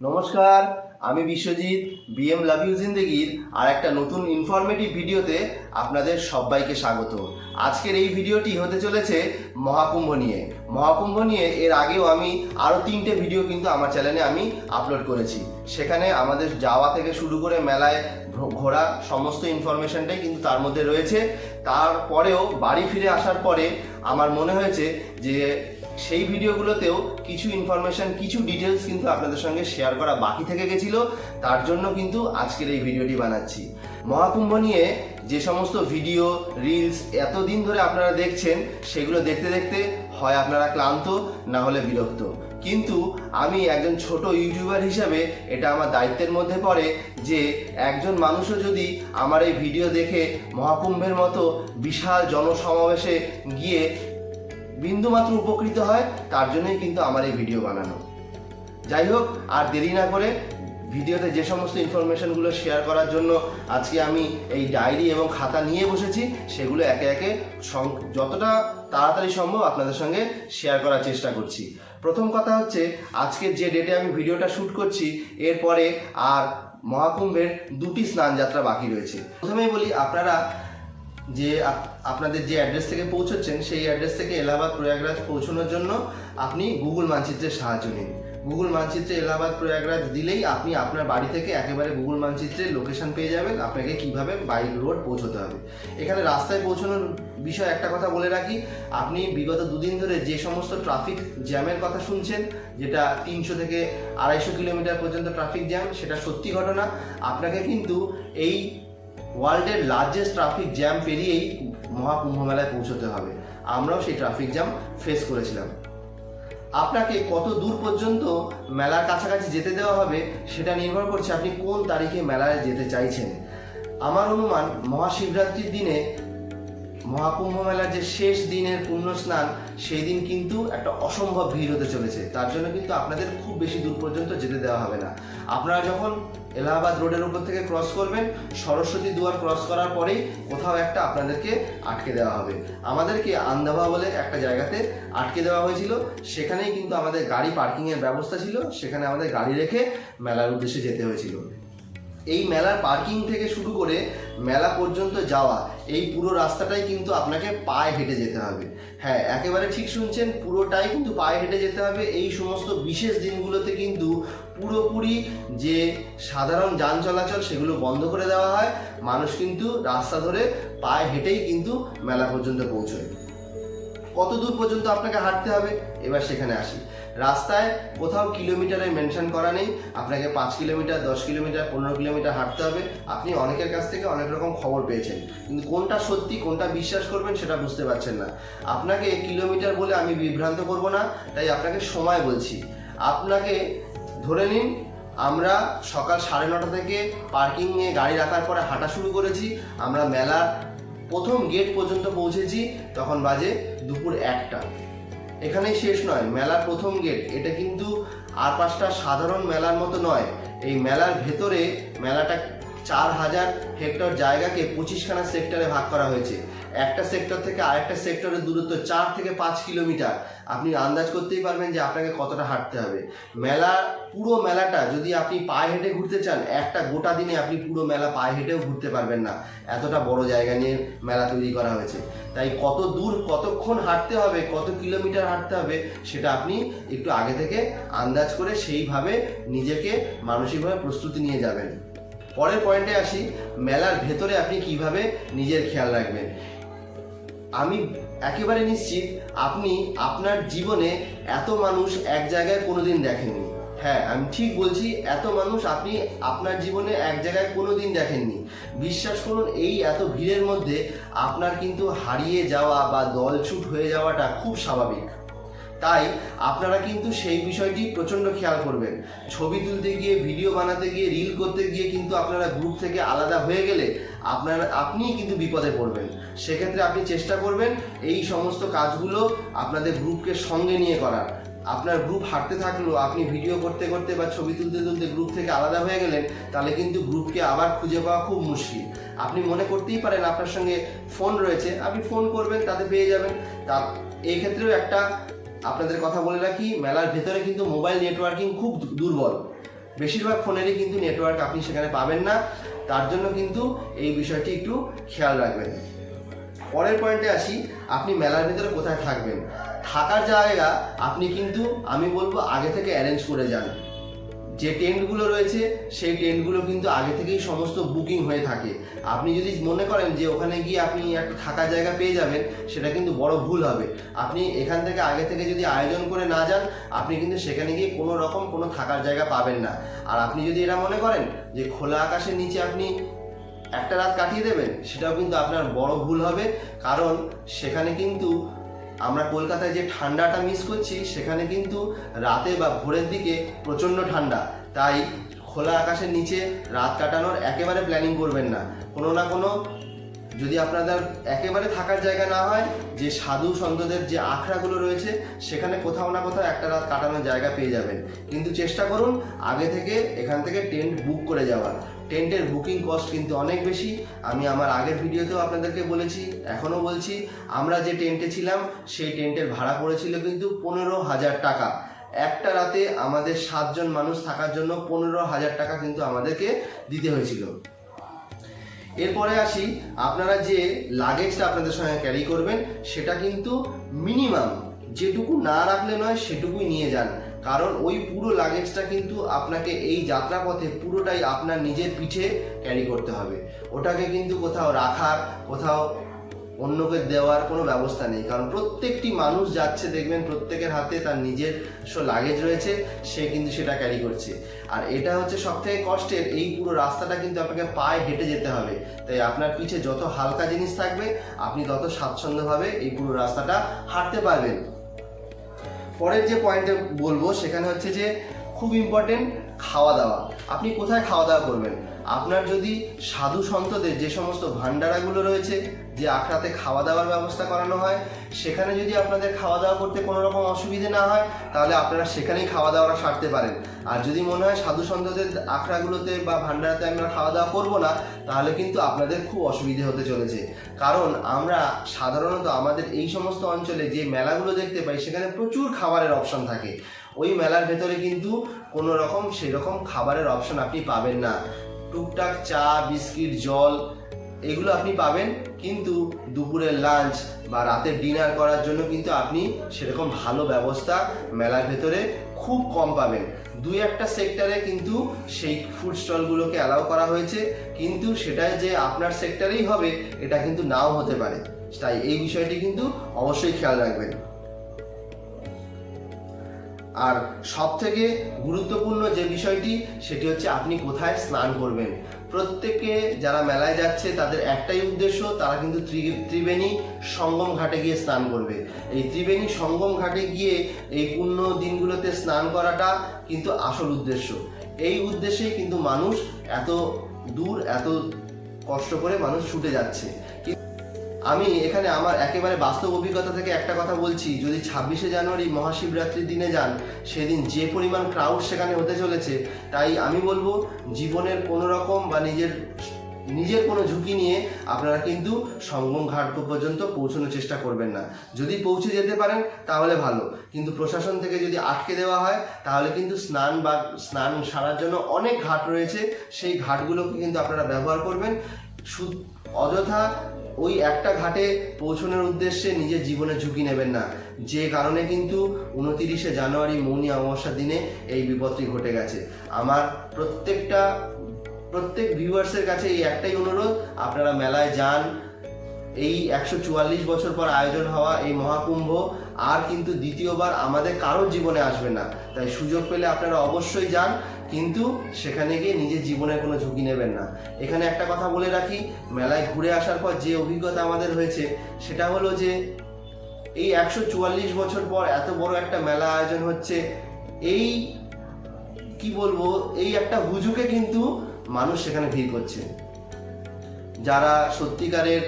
নমস্কার, আমি Biswajit B M love you জিন্দেগির আর একটা নতুন ইনফরমেটিভ ভিডিওতে আপনাদের সবাইকে স্বাগত। আজকের এই ভিডিওটি হতে চলেছে মহাকুম্ভ নিয়ে। মহাকুম্ভ নিয়ে এর আগেও আমি আরও তিনটে ভিডিও কিন্তু আমার চ্যানেলে আমি আপলোড করেছি। সেখানে আমাদের যাওয়া থেকে শুরু করে মেলায় ঘোরা সমস্ত ইনফরমেশনটাই কিন্তু তার মধ্যে রয়েছে। তারপরেও বাড়ি ফিরে আসার পরে আমার মনে হয়েছে যে সেই ভিডিওগুলোতেও কিছু ইনফরমেশন কিছু ডিটেলস কিন্তু আপনাদের সঙ্গে শেয়ার করা বাকি থেকে গেছিল। তার জন্য কিন্তু আজকের এই ভিডিওটি বানাচ্ছি। মহাকুম্ভ নিয়ে যে সমস্ত ভিডিও রিলস এতদিন ধরে আপনারা দেখছেন, সেগুলো দেখতে দেখতে হয় আপনারা ক্লান্ত, না হলে বিরক্ত। কিন্তু আমি একজন ছোট ইউটিউবার হিসাবে এটা আমার দায়িত্বের মধ্যে পড়ে যে একজন মানুষও যদি আমার এই ভিডিও দেখে মহাকুম্ভের মতো বিশাল জনসমাবেশে গিয়ে বিন্দুমাত্র উপকৃত হয়, তার জন্যই কিন্তু আমার এই ভিডিও বানানো। যাই হোক, আর দেরি না করে ভিডিওতে যে সমস্ত ইনফরমেশনগুলো শেয়ার করার জন্য আজকে আমি এই ডায়েরি এবং খাতা নিয়ে বসেছি, সেগুলো একে একে যতটা তাড়াতাড়ি সম্ভব আপনাদের সঙ্গে শেয়ার করার চেষ্টা করছি। প্রথম কথা হচ্ছে, আজকের যে ডেটে আমি ভিডিওটা শ্যুট করছি, এরপরে আর মহাকুম্ভের দুটি স্নান যাত্রা বাকি রয়েছে। প্রথমেই বলি, আপনারা যে আপ- আপনাদের যে অ্যাড্রেস থেকে পৌঁছচ্ছেন, সেই অ্যাড্রেস থেকে এলাহাবাদ, প্রয়াগরাজ পৌঁছানোর জন্য আপনি গুগল মানচিত্রের সাহায্য নিন। গুগল মানচিত্রে এলাহাবাদ, প্রয়াগরাজ দিলেই আপনি আপনার বাড়ি থেকে একেবারে গুগল মানচিত্রের লোকেশন পেয়ে যাবেন, আপনাকে কীভাবে বাইক রোড পৌঁছতে হবে। এখানে রাস্তায় পৌঁছানোর বিষয়ে একটা কথা বলে রাখি, আপনি বিগত দুদিন ধরে যে সমস্ত ট্রাফিক জ্যামের কথা শুনছেন, যেটা তিনশো থেকে আড়াইশো কিলোমিটার পর্যন্ত ট্রাফিক জ্যাম সেটা সত্যি ঘটনা। আপনাকে কিন্তু এই ওয়ার্ল্ডের লার্জেস্ট ট্রাফিক জ্যাম পেরিয়েই মহাকুম্ভ মেলায় পৌঁছতে হবে। আমরাও সেই ট্রাফিক জ্যাম ফেস করেছিলাম। আপনাকে কত দূর পর্যন্ত মেলার কাছাকাছি যেতে দেওয়া হবে, সেটা নির্ভর করছে আপনি কোন তারিখে মেলায় যেতে চাইছেন। আমার অনুমান মহাশিবরাত্রির দিনে মহাকুম্ভ মেলার যে শেষ দিনের পুণ্য স্নান সেই দিন কিন্তু একটা অসম্ভব ভিড় হতে চলেছে। তার জন্য কিন্তু আপনাদের খুব বেশি দূর পর্যন্ত যেতে দেওয়া হবে না। আপনারা যখন এলাহাবাদ রোডের উপর থেকে ক্রস করবেন, সরস্বতী দুয়ার ক্রস করার পরেই কোথাও একটা আপনাদেরকে আটকে দেওয়া হবে। আমাদেরকে আন্দাভা বলে একটা জায়গাতে আটকে দেওয়া হয়েছিল। সেখানেই কিন্তু আমাদের গাড়ি পার্কিংয়ের ব্যবস্থা ছিল। সেখানে আমাদের গাড়ি রেখে মেলার উদ্দেশ্যে যেতে হয়েছিল। এই মেলার পার্কিং থেকে শুরু করে মেলা পর্যন্ত যাওয়া, এই পুরো রাস্তাটাই কিন্তু আপনাকে পায়ে হেঁটে যেতে হবে। হ্যাঁ একেবারে ঠিক শুনছেন, পুরোটাই কিন্তু পায়ে হেঁটে যেতে হবে। এই সমস্ত বিশেষ দিনগুলোতে কিন্তু পুরোপুরি যে সাধারণ যান চলাচল সেগুলো বন্ধ করে দেওয়া হয়। মানুষ কিন্তু রাস্তা ধরে পায়ে হেঁটেই কিন্তু মেলা পর্যন্ত পৌঁছয়। কত দূর পর্যন্ত আপনাকে হাঁটতে হবে? এবার সেখানে আসি। রাস্তায় কোথাও কিলোমিটারে মেনশন করা নেই। আপনাকে পাঁচ কিলোমিটার, দশ কিলোমিটার, পনেরো কিলোমিটার হাঁটতে হবে। আপনি অনেকের কাছ থেকে অনেক রকম খবর পেয়েছেন। কিন্তু কোনটা সত্যি, কোনটা বিশ্বাস করবেন সেটা বুঝতে পারছেন না। আপনাকে কিলোমিটার বলে আমি বিভ্রান্ত করব না, তাই আপনাকে সময় বলছি। আপনাকে ধরে নিন, আমরা সকাল সাড়ে নটা থেকে পার্কিংয়ে গাড়ি রাখার পরে হাঁটা শুরু করেছি। আমরা মেলার প্রথম গেট পর্যন্ত পৌঁছেছি, তখন বাজে দুপুর একটা। এখানেই শেষ নয়, মেলার প্রথম গেট। এটা কিন্তু আর পাঁচটা সাধারণ মেলার মতো নয়। এই মেলার ভেতরে মেলাটা চার হাজার হেক্টর জায়গাকে পঁচিশখানা সেক্টরে ভাগ করা হয়েছে। একটা সেক্টর থেকে আরেকটা সেক্টরের দূরত্ব চার থেকে পাঁচ কিলোমিটার। আপনি আন্দাজ করতেই পারবেন যে আপনাকে কতটা হাঁটতে হবে। মেলা, পুরো মেলাটা যদি আপনি পায়ে হেঁটে ঘুরতে চান, একটা গোটা দিনে আপনি পুরো মেলা পায়ে হেঁটেও ঘুরতে পারবেন না। এতটা বড় জায়গা নিয়ে মেলা তৈরি করা হয়েছে। তাই কত দূর, কতক্ষণ হাঁটতে হবে, কত কিলোমিটার হাঁটতে হবে, সেটা আপনি একটু আগে থেকে আন্দাজ করে সেইভাবে নিজেকে মানসিকভাবে প্রস্তুতি নিয়ে যাবেন। পরের পয়েন্টে আসি, মেলার ভেতরে আপনি কীভাবে নিজের খেয়াল রাখবেন? আমি একেবারে নিশ্চিত আপনি আপনার জীবনে এত মানুষ এক জায়গায় কোনোদিন দেখেননি। হ্যাঁ আমি ঠিক বলছি, এত মানুষ আপনি আপনার জীবনে এক জায়গায় কোনো দিন দেখেননি। বিশ্বাস করুন, এই এত ভিড়ের মধ্যে আপনার কিন্তু হারিয়ে যাওয়া বা দলছুট হয়ে যাওয়াটা খুব স্বাভাবিক। তাই আপনারা কিন্তু সেই বিষয়টি প্রচণ্ড খেয়াল করবেন। ছবি তুলতে গিয়ে, ভিডিও বানাতে গিয়ে রিল করতে গিয়ে কিন্তু আপনারা গ্রুপ থেকে আলাদা হয়ে গেলে আপনার, আপনিই কিন্তু বিপদে পড়বেন। সেক্ষেত্রে আপনি চেষ্টা করবেন এই সমস্ত কাজগুলো আপনাদের গ্রুপকে সঙ্গে নিয়ে করার। আপনার গ্রুপ হাঁটতে থাকল আপনি ভিডিও করতে করতে বা ছবি তুলতে তুলতে গ্রুপ থেকে আলাদা হয়ে গেলেন, তাহলে কিন্তু গ্রুপকে আবার খুঁজে পাওয়া খুব মুশকিল। আপনি মনে করতেই পারেন আপনার সঙ্গে ফোন রয়েছে, আপনি ফোন করবেন, তাতে পেয়ে যাবেন। তা এই ক্ষেত্রেও একটা আপনাদের কথা বলে রাখি, মেলার ভেতরে কিন্তু মোবাইল নেটওয়ার্কিং খুব দুর্বল। বেশিরভাগ ফোনেরই কিন্তু নেটওয়ার্ক আপনি সেখানে পাবেন না। তার জন্য কিন্তু এই বিষয়টি একটু খেয়াল রাখবেন। পরের পয়েন্টে আসি, আপনি মেলার ভিতরে কোথায় থাকবেন? থাকার জায়গা আপনি কিন্তু, আমি বলব, আগে থেকে অ্যারেঞ্জ করে যান। যে টেন্টগুলো রয়েছে, সেই টেন্টগুলো কিন্তু আগে থেকেই সমস্ত বুকিং হয়ে থাকে। আপনি যদি মনে করেন যে ওখানে গিয়ে আপনি একটা থাকার জায়গা পেয়ে যাবেন, সেটা কিন্তু বড় ভুল হবে। আপনি এখান থেকে আগে থেকে যদি আয়োজন করে না যান, আপনি কিন্তু সেখানে গিয়ে কোনো রকম কোনো থাকার জায়গা পাবেন না। আর আপনি যদি এটা মনে করেন যে খোলা আকাশের নিচে আপনি একটা রাত কাটিয়ে দেবেন, সেটাও কিন্তু আপনার বড় ভুল হবে। কারণ সেখানে কিন্তু আমরা কলকাতায় যে ঠান্ডাটা মিস করছি, সেখানে কিন্তু রাতে বা ভোরের দিকে প্রচণ্ড ঠান্ডা। তাই খোলা আকাশের নিচে রাত কাটানোর একেবারে প্ল্যানিং করবেন না। কোনো না কোনো যদি আপনাদের একেবারে থাকার জায়গা না হয়, যে সাধু সন্তদের যে আখড়াগুলো রয়েছে, সেখানে কোথাও না কোথাও একটা রাত কাটানোর জায়গা পেয়ে যাবেন। কিন্তু চেষ্টা করুন আগে থেকে এখান থেকে টেন্ট বুক করে যাওয়ার। টেন্টের বুকিং কস্ট কিন্তু অনেক বেশি। আমি আমার আগের ভিডিওতেও আপনাদেরকে বলেছি, এখনও বলছি, আমরা যে টেন্টে ছিলাম, সেই টেন্টের ভাড়া পড়েছিল কিন্তু পনেরো হাজার টাকা। একটা রাতে আমাদের সাতজন মানুষ থাকার জন্য পনেরো হাজার টাকা কিন্তু আমাদেরকে দিতে হয়েছিল। এরপরে আসি, আপনারা যে লাগেজটা আপনাদের সঙ্গে ক্যারি করবেন, সেটা কিন্তু মিনিমাম যেটুকু না রাখলে নয়, সেটুকুই নিয়ে যান। কারণ ওই পুরো লাগেজটা কিন্তু আপনাকে এই যাত্রাপথে পুরোটাই আপনার নিজের পিঠে ক্যারি করতে হবে। ওটাকে কিন্তু কোথাও রাখার, কোথাও অন্যকে দেওয়ার কোনো ব্যবস্থা নেই। কারণ প্রত্যেকটি মানুষ যাচ্ছে, দেখবেন প্রত্যেকের হাতে তার নিজস্ব লাগেজ রয়েছে, সে কিন্তু সেটা ক্যারি করছে। আর এটা হচ্ছে সব থেকে কষ্টের, এই পুরো রাস্তাটা কিন্তু আপনাকে পায়ে হেঁটে যেতে হবে। তাই আপনার পিঠে যত হালকা জিনিস থাকবে, আপনি তত স্বাচ্ছন্দ্যভাবে এই পুরো রাস্তাটা হাঁটতে পারবেন। পরের যে পয়েন্টে বলব, সেখানে হচ্ছে যে খুব ইম্পর্টেন্ট খাওয়া দাওয়া। আপনি কোথায় খাওয়া দাওয়া করবেন? আপনার যদি সাধু সন্তদের যে সমস্ত ভান্ডারাগুলো রয়েছে যে আখড়াতে খাওয়া দাওয়ার ব্যবস্থা করানো হয়, সেখানে যদি আপনাদের খাওয়া দাওয়া করতে কোনো রকম অসুবিধে না হয়, তাহলে আপনারা সেখানেই খাওয়া দাওয়াটা সারতে পারেন। আর যদি মনে হয় সাধু সন্তদের আখড়াগুলোতে বা ভান্ডারাতে আমরা খাওয়া দাওয়া করব না, তাহলে কিন্তু আপনাদের খুব অসুবিধে হতে চলেছে। কারণ আমরা সাধারণত আমাদের এই সমস্ত অঞ্চলে যে মেলাগুলো দেখতে পাই, সেখানে প্রচুর খাবারের অপশন থাকে। ওই মেলার ভেতরে কিন্তু কোনো রকম সেরকম খাবারের অপশন আপনি পাবেন না। টুকটাক চা, বিস্কিট, জল এগুলো আপনি পাবেন কিন্তু দুপুরের লাঞ্চ বা রাতের ডিনার করার জন্য কিন্তু আপনি সেরকম ভালো ব্যবস্থা মেলার ভেতরে খুব কম পাবেন। দুই একটা সেক্টরে কিন্তু সেই ফুড স্টলগুলোকে অ্যালাউ করা হয়েছে, কিন্তু সেটা যে আপনার সেক্টরেই হবে, এটা কিন্তু নাও হতে পারে। তাই এই বিষয়টি কিন্তু অবশ্যই খেয়াল রাখবেন। আর সব থেকে গুরুত্বপূর্ণ যে বিষয়টি, সেটি হচ্ছে আপনি কোথায় স্নান করবেন। প্রত্যেকে যারা মেলায় যাচ্ছে, তাদের একটাই উদ্দেশ্য, তারা কিন্তু ত্রিবেণী সঙ্গম ঘাটে গিয়ে স্নান করবে। এই ত্রিবেণী সঙ্গম ঘাটে গিয়ে এই পূর্ণ দিনগুলোতে স্নান করাটা কিন্তু আসল উদ্দেশ্য। এই উদ্দেশ্যেই কিন্তু মানুষ এত দূর, এত কষ্ট করে মানুষ ছুটে যাচ্ছে। আমি এখানে আমার একেবারে বাস্তব অভিজ্ঞতা থেকে একটা কথা বলছি, যদি ছাব্বিশে জানুয়ারি মহাশিবরাত্রির দিনে যান, সেদিন যে পরিমাণ ক্রাউড সেখানে হতে চলেছে, তাই আমি বলব জীবনের কোনো রকম বা নিজের নিজের কোনো ঝুঁকি নিয়ে আপনারা কিন্তু সঙ্গম ঘাট পর্যন্ত পৌঁছানোর চেষ্টা করবেন না। যদি পৌঁছে যেতে পারেন, তাহলে ভালো। কিন্তু প্রশাসন থেকে যদি আটকে দেওয়া হয়, তাহলে কিন্তু স্নান বা স্নান সারার জন্য অনেক ঘাট রয়েছে। সেই ঘাটগুলোকে কিন্তু আপনারা ব্যবহার করবেন। অযথা ওই একটা ঘাটে পৌঁছানোর উদ্দেশ্যে নিজের জীবনে ঝুঁকি নেবেন না। যে কারণে কিন্তু উনতিরিশে জানুয়ারি মৌনি অমাবস্যার দিনে এই বিপদটি ঘটে গেছে। আমার প্রত্যেকটা, প্রত্যেক ভিউয়ার্সের কাছে এই একটাই অনুরোধ, আপনারা মেলায় যান এই একশো চুয়াল্লিশ বছর পর আয়োজন হওয়া এই মহাকুম্ভ আর কিন্তু দ্বিতীয়বার আমাদের কারোর জীবনে আসবে না। তাই সুযোগ পেলে আপনারা অবশ্যই যান, কিন্তু সেখানে গিয়ে নিজের জীবনের কোনো ঝুঁকি নেবেন না। এখানে একটা কথা বলে রাখি, মেলায় ঘুরে আসার পর যে অভিজ্ঞতা আমাদের হয়েছে, সেটা হলো যে এই একশো চুয়াল্লিশ বছর পর এত বড় একটা মেলা আয়োজন হচ্ছে, এই কি বলব, এই একটা হুজুকে কিন্তু মানুষ সেখানে ভিড় করছে। যারা সত্যিকারের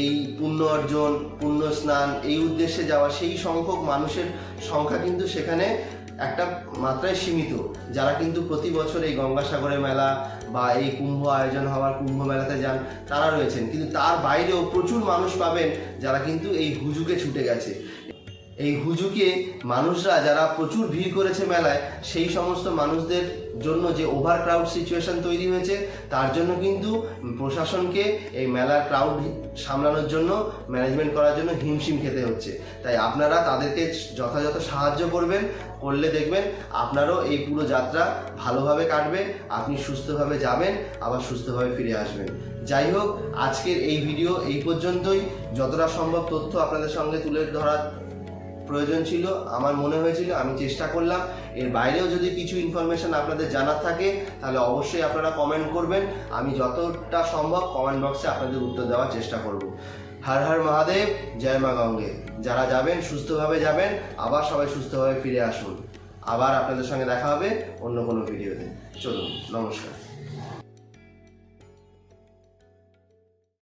এই পুণ্য অর্জন, পুণ্য স্নান, এই উদ্দেশ্যে যাওয়া, সেই সংখ্যক মানুষের সংখ্যা কিন্তু সেখানে একটা মাত্রায় সীমিত। যারা কিন্তু প্রতি বছর এই গঙ্গাসাগরের মেলা বা এই কুম্ভ আয়োজন হওয়ার কুম্ভ মেলাতে যান, তারা রয়েছেন। কিন্তু তার বাইরেও প্রচুর মানুষ পাবেন যারা কিন্তু এই হুজুকে ছুটে গেছে। এই হুজুকে মানুষরা যারা প্রচুর ভিড় করেছে মেলায়, সেই সমস্ত মানুষদের জন্য যে ওভার ক্রাউড সিচুয়েশন তৈরি হয়েছে, তার জন্য কিন্তু প্রশাসনকে এই মেলার ক্রাউড সামলানোর জন্য ম্যানেজমেন্ট করার জন্য হিমশিম খেতে হচ্ছে। তাই আপনারা তাদেরকে যথাযথ সাহায্য করবেন, করলে দেখবেন আপনারও এই পুরো যাত্রা ভালোভাবে কাটবে, আপনি সুস্থভাবে যাবেন, আবার সুস্থভাবে ফিরে আসবেন। যাই হোক, আজকের এই ভিডিও এই পর্যন্তই। যতটা সম্ভব তথ্য আপনাদের সঙ্গে তুলে ধরার প্রয়োজন ছিল, আমার মনে হয়েছিল, আমি চেষ্টা করলাম। এর বাইরেও যদি কিছু ইনফরমেশন আপনাদের জানার থাকে, তাহলে অবশ্যই আপনারা কমেন্ট করবেন। আমি যতটা সম্ভব কমেন্ট বক্সে আপনাদের উত্তর দেওয়ার চেষ্টা করব। হর হর মহাদেব, জয় মা গঙ্গে। যারা যাবেন, সুস্থভাবে যাবেন, আবার সবাই সুস্থভাবে ফিরে আসুন। আবার আপনাদের সঙ্গে দেখা হবে অন্য কোনো ভিডিওতে চলুন, নমস্কার।